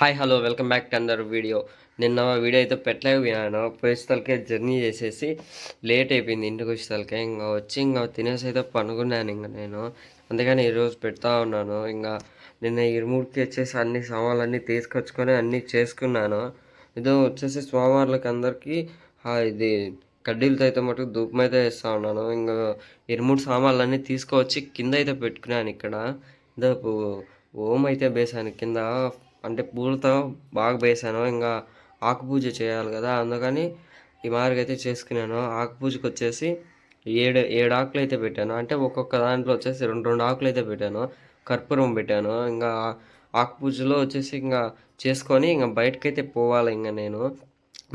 Hi hello welcome back to video నిన్న video అయితే పెట్టలేకపోయినాను పోయేసరికి జర్నీ చేసేసి లేట్ అయిపోయింది ఇంటికి వచ్చేసరికి. ఇంకా వచ్చి ఇంకా తినేసి అయితే పనుకున్నాను ఇంకా నేను. అందుకని ఈరోజు పెడతా ఉన్నాను. ఇంకా నిన్న ఇరుముడికి వచ్చేసి అన్ని సామాన్లన్నీ తీసుకొచ్చుకొని అన్నీ చేసుకున్నాను. ఇదో వచ్చేసి స్వామివార్లకి అందరికీ ఇది కడ్డీలతో అయితే మటుకు ధూపం అయితే వేస్తూ ఉన్నాను. ఇంకా ఇరుముడు సామాన్లన్నీ తీసుకువచ్చి కింద అయితే పెట్టుకున్నాను ఇక్కడ. ఇదో ఓం అయితే వేసాను కింద అంటే పూలతో బాగా వేసాను. ఇంకా ఆకు పూజ చేయాలి కదా అందుకని ఈ మార్గం అయితే చేసుకున్నాను. ఆకు వచ్చేసి ఏడు ఏడు ఆకులు అయితే పెట్టాను. అంటే ఒక్కొక్క దాంట్లో వచ్చేసి రెండు రెండు ఆకులు అయితే పెట్టాను. కర్పూరం పెట్టాను. ఇంకా ఆకు పూజలో వచ్చేసి ఇంకా చేసుకొని ఇంకా బయటకైతే పోవాలి ఇంకా నేను.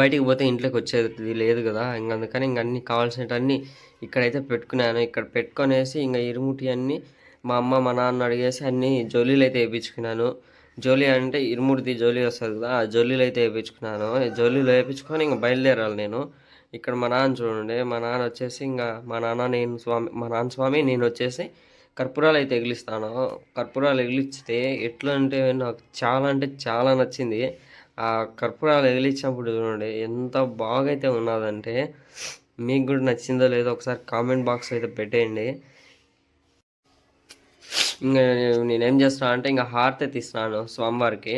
బయటికి పోతే ఇంట్లోకి వచ్చేది లేదు కదా ఇంక అందుకని ఇంక అన్ని కావాల్సినవన్నీ ఇక్కడైతే పెట్టుకున్నాను. ఇక్కడ పెట్టుకొనేసి ఇంకా ఇరుముటి అన్నీ మా అమ్మ మా నాన్న అడిగేసి అన్ని జోలీలు అయితే వేయించుకున్నాను. జోలీ అంటే ఇరుముడిది జోలీ వస్తుంది కదా ఆ జోలీలు అయితే వేయించుకున్నాను. ఈ జోలీలు వేయించుకొని ఇంకా బయలుదేరాలి నేను. ఇక్కడ మా నాన్న చూడండి మా నాన్న వచ్చేసి ఇంకా మా నాన్న నేను స్వామి మా నాన్న స్వామి నేను వచ్చేసి కర్పూరాలు అయితే ఎగిలిస్తాను. కర్పూరాలు ఎగిలిస్తే ఎట్లా అంటే నాకు చాలా అంటే చాలా నచ్చింది. ఆ కర్పూరాలు ఎగిలించినప్పుడు చూడండి ఎంత బాగా అయితే ఉన్నదంటే మీకు కూడా నచ్చిందో లేదో ఒకసారి కామెంట్ బాక్స్ అయితే పెట్టేయండి. ఇంకా నేనేం చేస్తున్నా అంటే ఇంకా హారతి తీస్తున్నాను స్వామివారికి.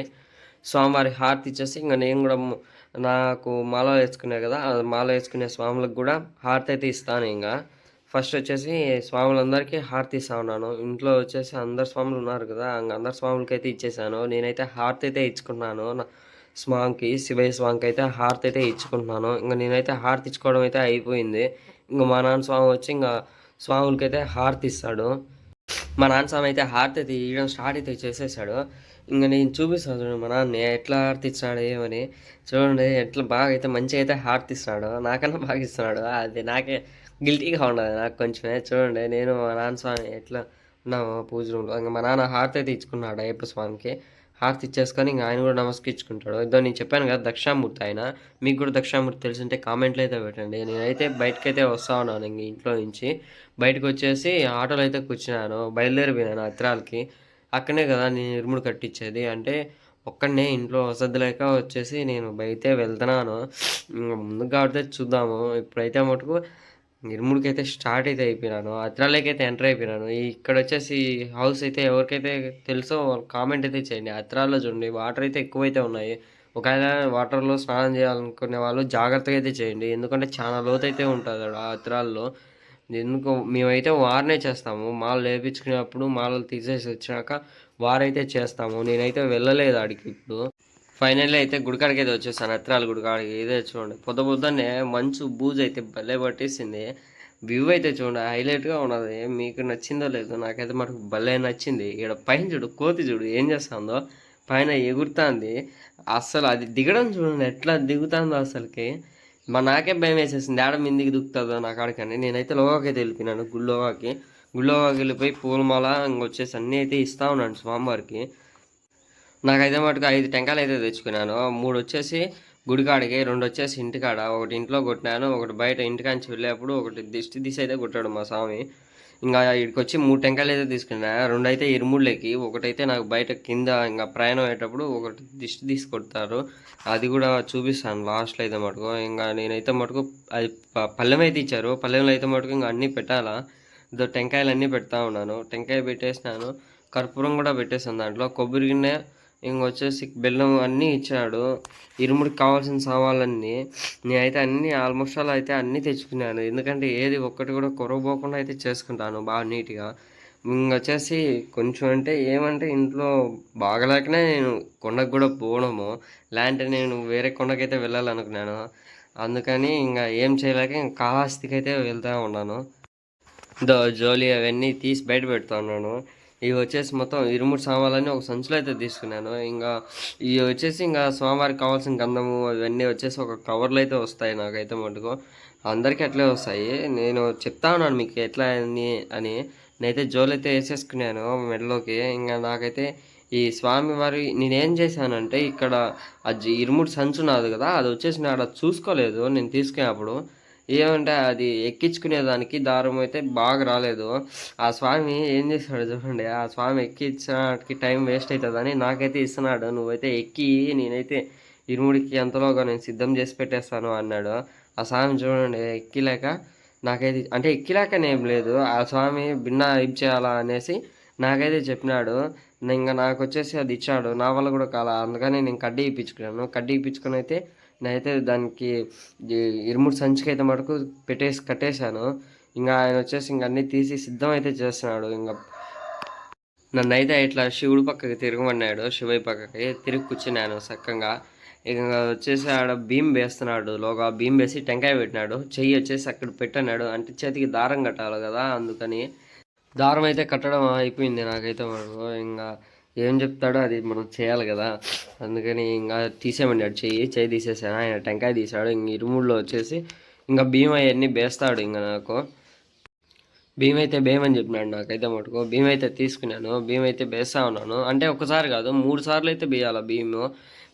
స్వామివారి హారతి ఇచ్చేసి ఇంకా నేను కూడా నాకు మాల వేసుకునే కదా మాల వేసుకునే స్వాములకు కూడా హారతి అయితే ఇస్తాను ఇంకా ఫస్ట్ వచ్చేసి స్వాములందరికీ హారతి ఇస్తా ఉన్నాను. ఇంట్లో వచ్చేసి అందరు స్వాములు ఉన్నారు కదా ఇంకా అందరు స్వాములకి అయితే ఇచ్చేసాను. నేనైతే హారతి అయితే ఇచ్చుకున్నాను నా స్వామికి శివయ్య స్వామికి అయితే హారతి అయితే ఇచ్చుకుంటున్నాను. ఇంకా నేనైతే హారతి ఇచ్చుకోవడం అయితే అయిపోయింది. ఇంకా మా నాన్న స్వామి వచ్చి ఇంకా స్వాములకి అయితే హారతి ఇస్తాడు. మా నాన్న స్వామి అయితే హారతి తీయడం స్టార్ట్ అయితే చేసేసాడు. ఇంకా నేను చూపిస్తాను చూడండి మా నాన్న ఎట్లా హారతి ఇస్తున్నాడు ఏమని చూడండి ఎట్లా బాగా అయితే మంచిగా అయితే హారతి ఇస్తున్నాడు. నాకన్నా బాగా ఇస్తున్నాడు. అది నాకే గిల్టీగా ఉండదు నాకు కొంచెమే. చూడండి నేను మా నాన్న స్వామి ఎట్లా ఉన్నాము పూజ రూమ్లో. ఇంకా మా నాన్న హారతి అయితే ఇచ్చుకున్నాడు అయ్యప్ప స్వామికి. హారతి ఇచ్చేసుకొని ఇంకా ఆయన కూడా నమస్కరించుకుంటాడు. ఇదో నేను చెప్పాను కదా దక్షామూర్తి ఆయన. మీకు కూడా దక్షామూర్తి తెలిసింటే కామెంట్లు అయితే పెట్టండి. నేనైతే బయటకైతే వస్తా ఉన్నాను ఇంక ఇంట్లో నుంచి. బయటకు వచ్చేసి ఆటోలో అయితే కూర్చున్నాను. బయలుదేరిపోయినాను అత్రాలకి అక్కడనే కదా నేను ఇరుముడు కట్టించేది. అంటే ఒక్కడనే ఇంట్లో వసతి లేక వచ్చేసి నేను బయటే వెళ్తున్నాను. ముందు కాబట్టి చూద్దాము. ఇప్పుడైతే మటుకు ఇరుముడికి అయితే స్టార్ట్ అయితే అయిపోయినాను అత్రాలకి అయితే ఎంటర్ అయిపోయినాను. ఇక్కడ వచ్చేసి హౌస్ అయితే ఎవరికైతే తెలుసో వాళ్ళు కామెంట్ అయితే చేయండి. అత్రాల్లో చూడండి వాటర్ అయితే ఎక్కువైతే ఉన్నాయి. ఒకవేళ వాటర్లో స్నానం చేయాలనుకునే వాళ్ళు జాగ్రత్తగా అయితే చేయండి. ఎందుకంటే చాలా లోతు అయితే ఉంటుంది ఆ అత్రాల్లో. ఎందుకు మేమైతే వారనే చేస్తాము. మాలు లేపించుకునేటప్పుడు మాలలు తీసేసి వచ్చినాక వారైతే చేస్తాము. నేనైతే వెళ్ళలేదు ఆడికి ఇప్పుడు. ఫైనల్ అయితే గుడికాడికి అయితే వచ్చేసాను అత్రాల గుడికాడికి ఇదే చూడండి. పొద్దు పొద్దున్నే మంచు బూజు అయితే భలే పట్టేసింది. వ్యూ అయితే చూడండి హైలైట్గా ఉన్నది. మీకు నచ్చిందో లేదో నాకైతే మనకు భలే నచ్చింది. ఇక్కడ పైన చూడు కోతి చూడు ఏం చేస్తుందో. పైన ఎగురుతుంది. అస్సలు అది దిగడం చూడండి ఎట్లా దిగుతుందో అసలుకి. మా నాకే భయం వేసేసింది ఆడ మిందికి దుక్కుతుందో నా కాడికని. నేనైతే లోగాకి అయితే వెళ్ళిపోయినాను గుళ్ళోగాకి గుళ్ళోగాకి వెళ్ళిపోయి పూలమాల ఇంకొచ్చేసి అన్నీ అయితే ఇస్తా ఉన్నాను స్వామివారికి. నాకైతే మటుకు ఐదు టెంకాయలు అయితే తెచ్చుకున్నాను. మూడు వచ్చేసి గుడికాడికి రెండు వచ్చేసి ఇంటికాడ. ఒకటి ఇంట్లో కొట్టినాను ఒకటి బయట ఇంటికాంచి వెళ్ళేప్పుడు ఒకటి దిష్టి దిశ అయితే కొట్టాడు మా స్వామి. ఇంకా ఇక్కడికి వచ్చి మూడు టెంకాయలు అయితే తీసుకున్నా. రెండు అయితే ఇరుముళ్ళకి ఒకటైతే నాకు బయట కింద ఇంకా ప్రయాణం అయ్యేటప్పుడు ఒకటి దిష్టి తీసి కొడతారు. అది కూడా చూపిస్తాను లాస్ట్లో అయితే మటుకు. ఇంకా నేనైతే మటుకు అది ప- పళ్ళెం అయితే ఇచ్చారు. పళ్ళెంలో అయితే మటుకు ఇంకా అన్నీ పెట్టాలా? ఇదో టెంకాయలు అన్నీ పెడతా ఉన్నాను. టెంకాయ పెట్టేసినాను. కర్పూరం కూడా పెట్టేసాను దాంట్లో. కొబ్బరి గిన్నె ఇంకొచ్చేసి బెల్లం అన్నీ ఇచ్చాడు. ఇరుముడికి కావాల్సిన సామాన్లన్నీ. నేనైతే అన్నీ ఆల్మోస్ట్ ఆల్ అయితే అన్నీ తెచ్చుకున్నాను. ఎందుకంటే ఏది ఒక్కటి కూడా కొరవబోకుండా అయితే చేసుకుంటాను బాగా నీట్గా. ఇంకొచ్చేసి కొంచెం అంటే ఏమంటే ఇంట్లో బాగలేకనే నేను కొండకు కూడా పోవడము. లేదంటే నేను వేరే కొండకైతే వెళ్ళాలనుకున్నాను. అందుకని ఇంకా ఏం చేయలేక ఇంకా కాళహస్తికి అయితే వెళ్తూ ఉన్నాను. దో జోలి అవన్నీ తీసి బయట పెడుతున్నాను ఉన్నాను. ఇవి వచ్చేసి మొత్తం ఇరుముడు సామాన్లన్నీ ఒక సంచులో అయితే తీసుకున్నాను. ఇంకా ఇవి వచ్చేసి ఇంకా స్వామివారికి కావాల్సిన గంధము అవన్నీ వచ్చేసి ఒక కవర్లో అయితే వస్తాయి నాకైతే మటుకు. అందరికీ అట్లే వస్తాయి. నేను చెప్తా ఉన్నాను మీకు ఎట్లా అని అని. నేనైతే జోలు అయితే వేసేసుకున్నాను మెడలోకి. ఇంకా నాకైతే ఈ స్వామివారి నేనేం చేశానంటే ఇక్కడ అది ఇరుముడు సంచు నాది కదా అది వచ్చేసి నేను అక్కడ చూసుకోలేదు. నేను తీసుకునేప్పుడు ఏమంటే అది ఎక్కించుకునేదానికి దారం అయితే బాగా రాలేదు. ఆ స్వామి ఏం చేశాడు చూడండి ఆ స్వామి ఎక్కించడానికి టైం వేస్ట్ అవుతుందని నాకైతే ఇస్తున్నాడు. నువ్వైతే ఎక్కి నేనైతే ఇరుముడికి ఎంతలోగా నేను సిద్ధం చేసి పెట్టేస్తాను అన్నాడు. ఆ స్వామి చూడండి ఎక్కిలేక నాకైతే అంటే ఎక్కిలేకనేం లేదు. ఆ స్వామి భిన్న ఇది చేయాలా అనేసి నాకైతే చెప్పినాడు. ఇంకా నాకు వచ్చేసి అది ఇచ్చాడు. నా వల్ల కూడా కాల? అందుకని నేను కడ్డీ ఇప్పించుకున్నాను. కడ్డీ ఇప్పించుకుని అయితే నేనైతే దానికి ఇరుముడు సంచికి అయితే మటుకు పెట్టేసి కట్టేశాను. ఇంకా ఆయన వచ్చేసి ఇంక అన్నీ తీసి సిద్ధం అయితే చేస్తున్నాడు. ఇంకా నన్ను అయితే ఇట్లా శివుడు పక్కకి తిరగమన్నాడు. శివయ్య పక్కకి తిరిగి కూర్చున్నాను చక్కగా. ఇక వచ్చేసి ఆడ భీమ్ వేస్తున్నాడు. లోగా భీమ్ వేసి టెంకాయ పెట్టినాడు. చెయ్యి వచ్చేసి అక్కడ పెట్టన్నాడు. అంటే చేతికి దారం కట్టాలి కదా అందుకని దారం అయితే కట్టడం అయిపోయింది నాకైతే మనకు ఇంకా ఏం చెప్తాడో అది మనం చేయాలి కదా. అందుకని ఇంకా తీసేయమన్నాడు చెయ్యి చేయి తీసేసాను. ఆయన టెంకాయ తీసాడు. ఇంక ఇరుముడిలో వచ్చేసి ఇంకా భీమ అవన్నీ బేస్తాడు ఇంకా నాకు. భీమ్ అయితే బేమని చెప్పినాడు నాకైతే మటుకు. భీమ్ అయితే తీసుకున్నాను. భీమ్ అయితే బేస్తా ఉన్నాను. అంటే ఒకసారి కాదు మూడు సార్లు అయితే బేయాలి భీమ్.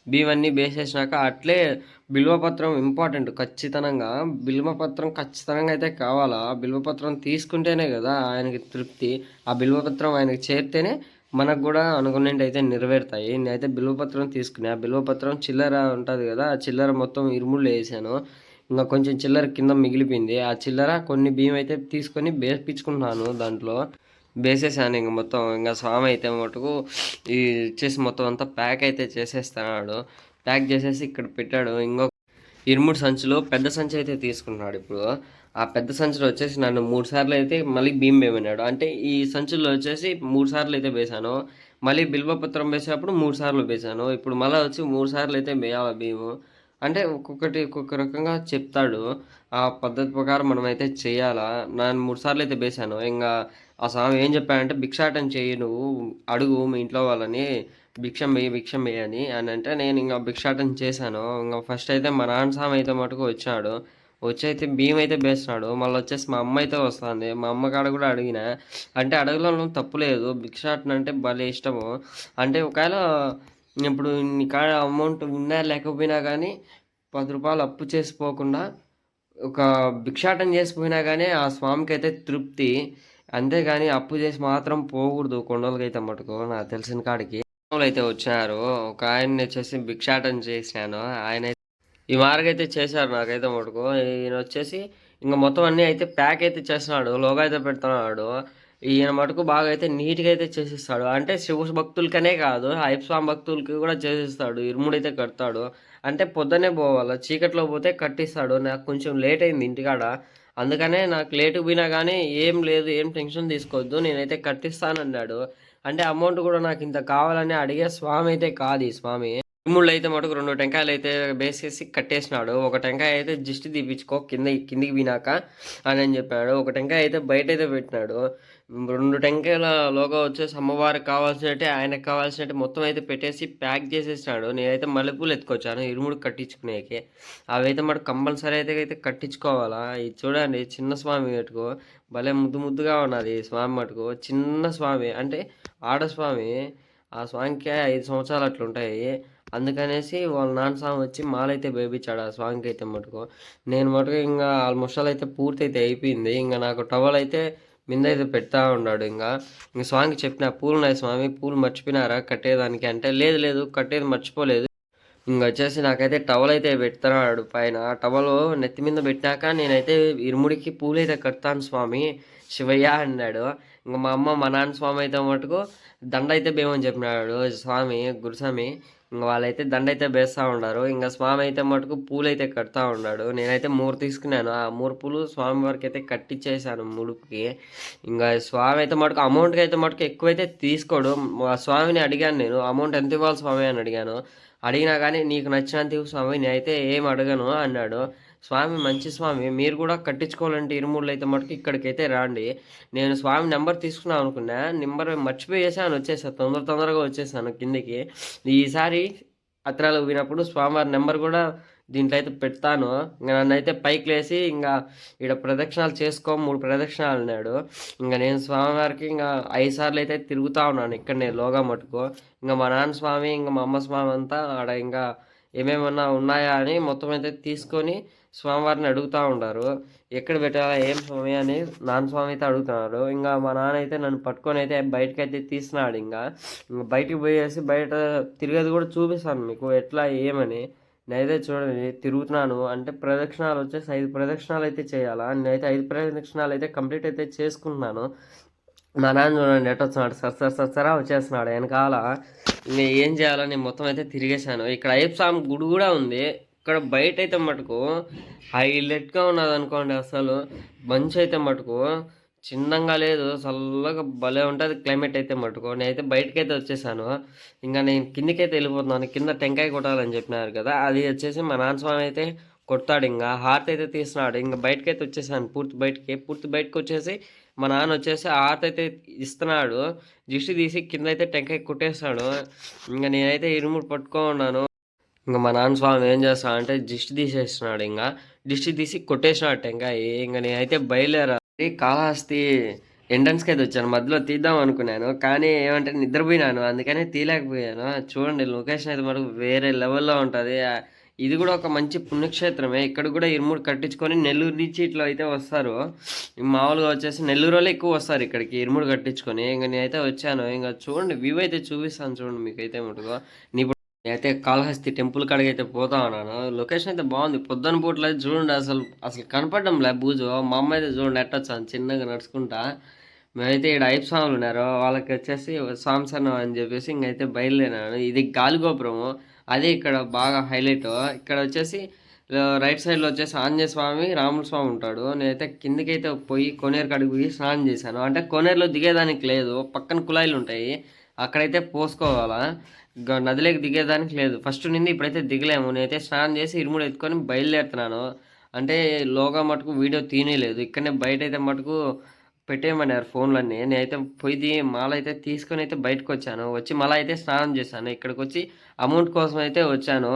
భీమ్ అన్నీ బేసేసినాక అట్లే బిల్వపత్రం ఇంపార్టెంట్. ఖచ్చితంగా బిల్వపత్రం ఖచ్చితంగా అయితే కావాలా? బిల్వపత్రం తీసుకుంటేనే కదా ఆయనకి తృప్తి. ఆ బిల్వపత్రం ఆయనకి చేరితేనే మనకు కూడా అనుకున్నట్టు అయితే నెరవేరుతాయి. నేనైతే బిల్వపత్రం తీసుకున్నా. బిల్వపత్రం చిల్లర ఉంటుంది కదా ఆ చిల్లర మొత్తం ఇరుముళ్ళు వేసాను. ఇంకా కొంచెం చిల్లర కింద మిగిలిపోయింది. ఆ చిల్లర కొన్ని బియ్యం అయితే తీసుకొని బేపించుకుంటున్నాను దాంట్లో. బేసేసాను ఇంక మొత్తం. ఇంకా స్వామి అయితే మటుకు ఈ చేసి మొత్తం అంతా ప్యాక్ అయితే చేసేస్తున్నాడు. ప్యాక్ చేసేసి ఇక్కడ పెట్టాడు. ఇంకో ఇరుముడు సంచులు పెద్ద సంచి అయితే తీసుకున్నాడు ఇప్పుడు. ఆ పెద్ద సంచులు వచ్చేసి నన్ను మూడు సార్లు అయితే మళ్ళీ భీమ్ వేయమన్నాడు. అంటే ఈ సంచుల్లో వచ్చేసి మూడు సార్లు అయితే వేసాను మళ్ళీ బిల్వపత్రం వేసేటప్పుడు మూడు సార్లు వేసాను ఇప్పుడు మళ్ళీ వచ్చి మూడు సార్లు అయితే వేయాలి భీము. అంటే ఒక్కొక్కటి ఒక్కొక్క రకంగా చెప్తాడు. ఆ పద్ధతి ప్రకారం మనం అయితే చేయాలా? నేను మూడు సార్లు అయితే వేసాను ఇంకా ఆ స్వామి ఏం చెప్పాడంటే భిక్షాటం చేయి నువ్వు అడుగు మీ ఇంట్లో వాళ్ళని. భిక్షం వేయి భిక్షం వేయని అని. అని అంటే నేను ఇంకా భిక్షాటం చేశాను. ఇంకా ఫస్ట్ అయితే మా నాన్న స్వామి అయితే మటుకు వచ్చాడు. వచ్చి అయితే బియ్యం అయితే వేస్తున్నాడు మళ్ళీ వచ్చేసి మా అమ్మ అయితే వస్తుంది. మా అమ్మ కాడ కూడా అడిగిన అంటే అడగడంలో తప్పు లేదు. భిక్షాటన అంటే భలే ఇష్టము. అంటే ఒకవేళ ఇప్పుడు నీ కాడ అమౌంట్ ఉన్నా లేకపోయినా కానీ పది రూపాయలు అప్పు చేసిపోకుండా ఒక భిక్షాటం చేసిపోయినా కానీ ఆ స్వామికి అయితే తృప్తి. అంతేగాని అప్పు చేసి మాత్రం పోకూడదు కొండలకైతే మటుకు నాకు తెలిసిన కాడికి. అయితే వచ్చారు. ఒక ఆయన వచ్చేసి భిక్షాటం చేసినాను. ఆయన ఈ మార్గ అయితే చేశారు నాకైతే మటుకు. ఈయన వచ్చేసి ఇంకా మొత్తం అన్నీ అయితే ప్యాక్ అయితే చేస్తున్నాడు లోగా అయితే పెడుతున్నాడు. ఈయన మటుకు బాగా అయితే నీట్గా అయితే చేసిస్తాడు. అంటే శివ భక్తులకనే కాదు అయ్యప్ప స్వామి భక్తులకి కూడా చేసిస్తాడు. ఇరుముడైతే కడతాడు. అంటే పొద్దునే పోవాలి చీకట్లో పోతే కట్టిస్తాడు. నాకు కొంచెం లేట్ అయింది ఇంటికాడ. అందుకనే నాకు లేటు పోయినా కానీ ఏం లేదు ఏం టెన్షన్ తీసుకోవద్దు. నేనైతే కట్టిస్తానన్నాడు. అంటే అమౌంట్ కూడా నాకు ఇంత కావాలని అడిగే స్వామి అయితే కాదు ఈ స్వామి. ఇరుముళ్ళు అయితే మటుకు రెండు టెంకాయలు అయితే వేసేసి కట్టేసినాడు. ఒక టెంకాయ అయితే జిస్ట్ తీపించుకో కింద కిందికి వినాక అని అని చెప్పాడు. ఒక టెంకాయ అయితే బయట అయితే పెట్టినాడు. రెండు టెంకాయల లోగా వచ్చేసి అమ్మవారికి కావాల్సినట్టే ఆయనకు కావాల్సినట్టు మొత్తం అయితే పెట్టేసి ప్యాక్ చేసేసినాడు. నేనైతే మల్లెపూలు ఎత్తుకొచ్చాను ఇరుముడు కట్టించుకునేకి. అవి అయితే మరి కంపల్సరీ అయితే అయితే కట్టించుకోవాలా. ఇది చూడండి చిన్న స్వామి మటుకు. భలే ముద్దు ముద్దుగా ఉన్నది స్వామి మటుకు. చిన్న స్వామి అంటే ఆడస్వామి ఆ స్వామికి ఐదు సంవత్సరాలు అట్లుంటాయి. అందుకనేసి వాళ్ళ నాన్న స్వామి వచ్చి మాలైతే వేపించాడు ఆ స్వామికి అయితే మటుకు. నేను మటుకు ఇంకా ఆల్మోస్ట్ అయితే పూర్తి అయితే అయిపోయింది. ఇంకా నాకు టవల్ అయితే మింద అయితే పెడతా ఉన్నాడు ఇంకా. ఇంక స్వామికి చెప్పిన పూలు ఉన్నాయి స్వామి పూలు మర్చిపోయినారా? కట్టేదానికి అంటే లేదు లేదు కట్టేది మర్చిపోలేదు. ఇంక వచ్చేసి నాకైతే టవల్ అయితే పెడుతున్నాడు పైన. టవల్ నెత్తి మీద పెట్టాక నేనైతే ఇరుముడికి పూలు అయితే కడతాను స్వామి శివయ్య అన్నాడు. ఇంకా మా అమ్మ మా నాన్న స్వామి అయితే మటుకు దండ అయితే బేమని చెప్పినాడు. స్వామి గురుస్వామి ఇంకా వాళ్ళైతే దండ అయితే బేస్తూ ఉన్నారు ఇంకా స్వామి అయితే మటుకు పూలు అయితే కడతా ఉన్నాడు నేనైతే మూడు తీసుకున్నాను. ఆ మూడు పూలు స్వామి వారికి అయితే కట్టించేసాను ముడుపుకి. ఇంకా స్వామి అయితే మటుకు అమౌంట్కి అయితే మటుకు ఎక్కువైతే తీసుకోడు. స్వామిని అడిగాను నేను అమౌంట్ ఎంత ఇవ్వాలి స్వామి? అని అడిగాను. అడిగినా కానీ నీకు నచ్చినంత స్వామి నేనైతే ఏం అడగను అన్నాడు. స్వామి మంచి స్వామి. మీరు కూడా కట్టించుకోవాలంటే ఇరుమూళ్ళు అయితే మటుకు ఇక్కడికైతే రాండి. నేను స్వామి నెంబర్ తీసుకున్నాను అనుకున్నా. నెంబర్ మర్చిపోయేసాను వచ్చేసాను తొందర తొందరగా వచ్చేసాను కిందికి. ఈసారి అత్రాలు పోయినప్పుడు స్వామివారి నెంబర్ కూడా దీంట్లో అయితే పెడతాను. ఇంకా నన్ను అయితే పైకి లేసి ఇంకా ఇక్కడ ప్రదక్షిణాలు చేసుకో మూడు ప్రదక్షిణాలు అన్నాడు. ఇంకా నేను స్వామివారికి ఇంకా ఐదు సార్లు అయితే తిరుగుతూ ఉన్నాను ఇక్కడ నేను లోగా మటుకు. ఇంకా మా నాన్న స్వామి ఇంకా మా అమ్మ స్వామి అంతా ఆడ ఇంకా ఏమేమన్నా ఉన్నాయా అని మొత్తం అయితే తీసుకొని స్వామివారిని అడుగుతూ ఉంటారు ఎక్కడ పెట్టాలా ఏం స్వామి అని నాన్న స్వామి అయితే అడుగుతున్నారు. ఇంకా మా నాన్న అయితే నన్ను పట్టుకొని అయితే బయటకు అయితే తీసినాడు ఇంకా. ఇంకా పోయేసి బయట తిరిగేది కూడా చూపిస్తాను మీకు ఎట్లా ఏమని. నేనైతే చూడండి తిరుగుతున్నాను. అంటే ప్రదక్షిణాలు వచ్చేసి ఐదు ప్రదక్షిణాలు అయితే చేయాలా. నేనైతే ఐదు ప్రదక్షిణాలు అయితే కంప్లీట్ అయితే చేసుకుంటున్నాను. మా నాన్న చూడండి ఎట్ వస్తున్నాడు? సర్ సర్ సర్ సరా వచ్చేస్తున్నాడు వెనకాల. ఇంకా ఏం చేయాలని మొత్తం అయితే తిరిగేశాను. ఇక్కడ అయ్యప్ప స్వామి గుడి కూడా ఉంది. ఇక్కడ బయట అయితే మటుకు హైలైట్గా ఉన్నది అనుకోండి అసలు. మంచి అయితే మటుకు చిన్నంగా లేదు. చల్లగా భలే ఉంటుంది క్లైమేట్ అయితే మటుకు. నేనైతే బయటకి అయితే వచ్చేసాను. ఇంకా నేను కిందకైతే వెళ్ళిపోతున్నాను. కింద టెంకాయ కొట్టాలని చెప్పినారు కదా అది వచ్చేసి మా నాన్న స్వామి అయితే కొడతాడు. ఇంకా హార్ట్ అయితే తీస్తున్నాడు. ఇంకా బయటకి అయితే వచ్చేసాను. పూర్తి బయటకి పూర్తి బయటకు వచ్చేసి మా నాన్న వచ్చేసి హార్ట్ అయితే ఇస్తున్నాడు. దిష్టి తీసి కింద అయితే టెంకాయ కొట్టేస్తాడు. ఇంకా నేనైతే ఇరుముడు పట్టుకో ఉన్నాను. ఇంకా మా నాన్న స్వామి ఏం చేస్తాడు అంటే దిష్టి తీసేస్తున్నాడు ఇంకా. దిష్టి తీసి కొట్టేసినాడు టెంకాయ ఇంకా నేనైతే బయలుదేరా. కాళహస్తి ఎంట్రన్స్కి అయితే వచ్చాను. మధ్యలో తీద్దాం అనుకున్నాను. కానీ ఏమంటే నిద్రపోయినాను. అందుకనే తీయలేకపోయాను. చూడండి లొకేషన్ అయితే మనకు వేరే లెవెల్లో ఉంటుంది. ఇది కూడా ఒక మంచి పుణ్యక్షేత్రమే. ఇక్కడ కూడా ఇరుముడు కట్టించుకొని నెల్లూరు నుంచి ఇట్లా అయితే వస్తారు. మామూలుగా వచ్చేసి నెల్లూరు వాళ్ళు ఎక్కువ వస్తారు ఇక్కడికి ఇరుముడు కట్టించుకొని. ఇంకా నేనైతే వచ్చాను. ఇంకా చూడండి వ్యూ అయితే చూపిస్తాను చూడండి మీకు అయితే మటుకు. నీ ఇప్పుడు నేనైతే కాళహస్తి టెంపుల్ కాడికి అయితే పోతా ఉన్నాను. లొకేషన్ అయితే బాగుంది. పొద్దున పూటలో అయితే చూడండి అసలు అసలు కనపడడం లే బూజు. మా అమ్మ అయితే చూడండి ఎట్టొచ్చాను చిన్నగా నడుచుకుంటా. మేమైతే ఇక్కడ ఐదు స్వాములు ఉన్నారు. వాళ్ళకి వచ్చేసి సాంసన్ అని చెప్పేసి ఇంకైతే బయలుదేరాను ఇది గాలిగోపురము అదే ఇక్కడ బాగా హైలైట్. ఇక్కడ వచ్చేసి రైట్ సైడ్లో వచ్చేసి ఆంజనేయ స్వామి రాముల స్వామి ఉంటాడు. నేనైతే కిందకైతే పోయి కొనేరు కాడికి పోయి స్నానం చేశాను. అంటే కొనేరులో దిగేదానికి లేదు. పక్కన కుళాయిలు ఉంటాయి. అక్కడైతే పోసుకోవాలా. నదిలోకి దిగేదానికి లేదు. ఫస్ట్ నుండి ఇప్పుడైతే దిగలేము. నేనైతే స్నానం చేసి ఇరుముడు ఎత్తుకొని బయలుదేరుతున్నాను. అంటే లోగా మటుకు వీడియో తీయలేదు ఇక్కడనే బయట అయితే మటుకు పెట్టేయమన్నారు ఫోన్లన్నీ. నేనైతే పోయి మాల అయితే తీసుకొని అయితే బయటకు వచ్చాను. వచ్చి మళ్ళీ అయితే స్నానం చేశాను. ఇక్కడికి వచ్చి అమౌంట్ కోసం అయితే వచ్చాను.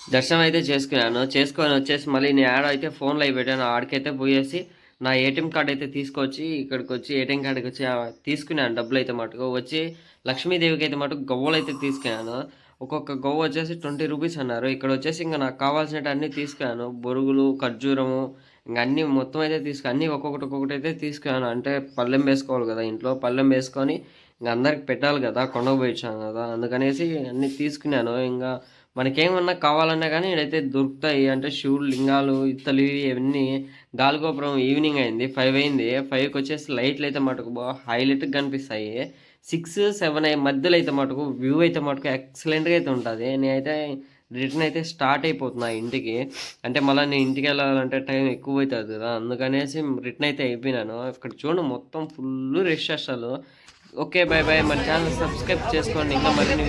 దర్శనం అయితే చేసుకున్నాను. చేసుకొని వచ్చేసి మళ్ళీ నేను యాడ్ అయితే ఫోన్లో అయి పెట్టాను. ఆడికైతే పోయేసి నా ఏటీఎం కార్డ్ అయితే తీసుకొచ్చి ఇక్కడికి వచ్చి ఏటీఎం కార్డుకి వచ్చి తీసుకున్నాను. డబ్బులు అయితే మటుకు. వచ్చి లక్ష్మీదేవికి అయితే మటుకు గవ్వలు అయితే తీసుకున్నాను. ఒక్కొక్క గవ్వ వచ్చేసి ట్వంటీ రూపీస్ అన్నారు. ఇక్కడ వచ్చేసి ఇంకా నాకు కావాల్సినట్టు అన్నీ తీసుకున్నాను. బొరుగులు ఖర్జూరము ఇంకా అన్నీ మొత్తం అయితే తీసుకు అన్నీ ఒక్కొక్కటి ఒక్కొక్కటి అయితే తీసుకున్నాను. అంటే పళ్ళెం వేసుకోవాలి కదా ఇంట్లో. పళ్ళెం వేసుకొని ఇంకా అందరికి పెట్టాలి కదా కొండకు పోయించాను కదా. అందుకనేసి అన్నీ తీసుకున్నాను. ఇంకా మనకేమన్నా కావాలన్నా కానీ ఇక్కడైతే దొరుకుతాయి. అంటే శివుడు లింగాలు ఇత్తలు ఇవన్నీ గాలిగోపురం ఈవినింగ్ అయింది. ఫైవ్ అయింది. ఫైవ్కి వచ్చేసి లైట్లు అయితే మటుకు బాగా హైలైట్గా కనిపిస్తాయి. సిక్స్ సెవెన్ అయ్యే మధ్యలో అయితే మటుకు వ్యూ అయితే మటుకు ఎక్సలెంట్గా అయితే ఉంటుంది. నేనైతే రిటర్న్ అయితే స్టార్ట్ అయిపోతున్నా ఇంటికి. అంటే మళ్ళీ నేను ఇంటికి వెళ్ళాలంటే టైం ఎక్కువ అవుతుంది కదా. అందుకనేసి రిటర్న్ అయితే అయిపోయినాను. ఇక్కడ చూడండి మొత్తం ఫుల్ రష్ అసలు ఓకే బాయ్ బాయ్ మన ఛానల్ సబ్స్క్రైబ్ చేసుకోండి. ఇంకా మరిన్ని